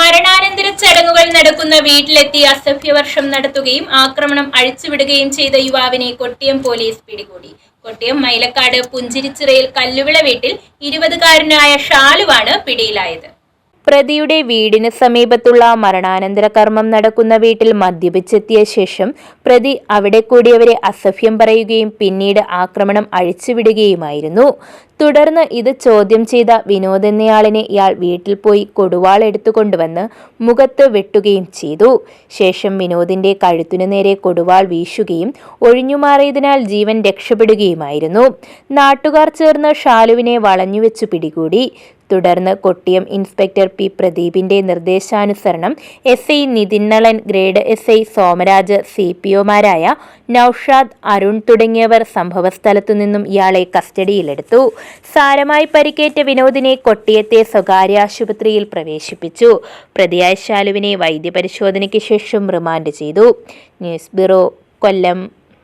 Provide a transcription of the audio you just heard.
മരണാനന്തര ചടങ്ങുകൾ നടക്കുന്ന വീട്ടിലെത്തി അസഭ്യവർഷം നടത്തുകയും ആക്രമണം അഴിച്ചുവിടുകയും ചെയ്ത യുവാവിനെ കൊട്ടിയം പോലീസ് പിടികൂടി. കൊട്ടിയം മൈലക്കാട് പുഞ്ചിരിച്ചിറയിൽ കല്ലുവിള വീട്ടിൽ ഇരുപതുകാരനായ ഷാലുവാണ് പിടിയിലായത്. പ്രതിയുടെ വീടിന് സമീപത്തുള്ള മരണാനന്തര കർമ്മം നടക്കുന്ന വീട്ടിൽ മദ്യപിച്ചെത്തിയ ശേഷം പ്രതി അവിടെ കൂടിയവരെ അസഭ്യം പറയുകയും പിന്നീട് ആക്രമണം അഴിച്ചുവിടുകയുമായിരുന്നു. തുടർന്ന് ഇത് ചോദ്യം ചെയ്ത വിനോദ് എന്നയാളിനെ ഇയാൾ വീട്ടിൽ പോയി കൊടുവാൾ എടുത്തുകൊണ്ടുവന്ന് മുഖത്ത് വെട്ടുകയും ചെയ്തു. ശേഷം വിനോദിന്റെ കഴുത്തിനു നേരെ കൊടുവാൾ വീശുകയും ഒഴിഞ്ഞുമാറിയതിനാൽ ജീവൻ രക്ഷപ്പെടുകയുമായിരുന്നു. നാട്ടുകാർ ചേർന്ന് ഷാലുവിനെ വളഞ്ഞുവെച്ചു പിടികൂടി. തുടർന്ന് കൊട്ടിയം ഇൻസ്പെക്ടർ പി പ്രദീപിന്റെ നിർദ്ദേശാനുസരണം S I Nithin Nalan grade S I Somaraj C P ഒമാരായ Naushad Arun തുടങ്ങിയവർ സംഭവസ്ഥലത്തു നിന്നും ഇയാളെ കസ്റ്റഡിയിലെടുത്തു. സാരമായി പരിക്കേറ്റ വിനോദിനെ കൊട്ടിയത്തെ സ്വകാര്യ ആശുപത്രിയിൽ പ്രവേശിപ്പിച്ചു. പ്രതിയായ ശാലുവിനെ വൈദ്യപരിശോധനയ്ക്ക് ശേഷം റിമാൻഡ് ചെയ്തു. News bureau Kollam.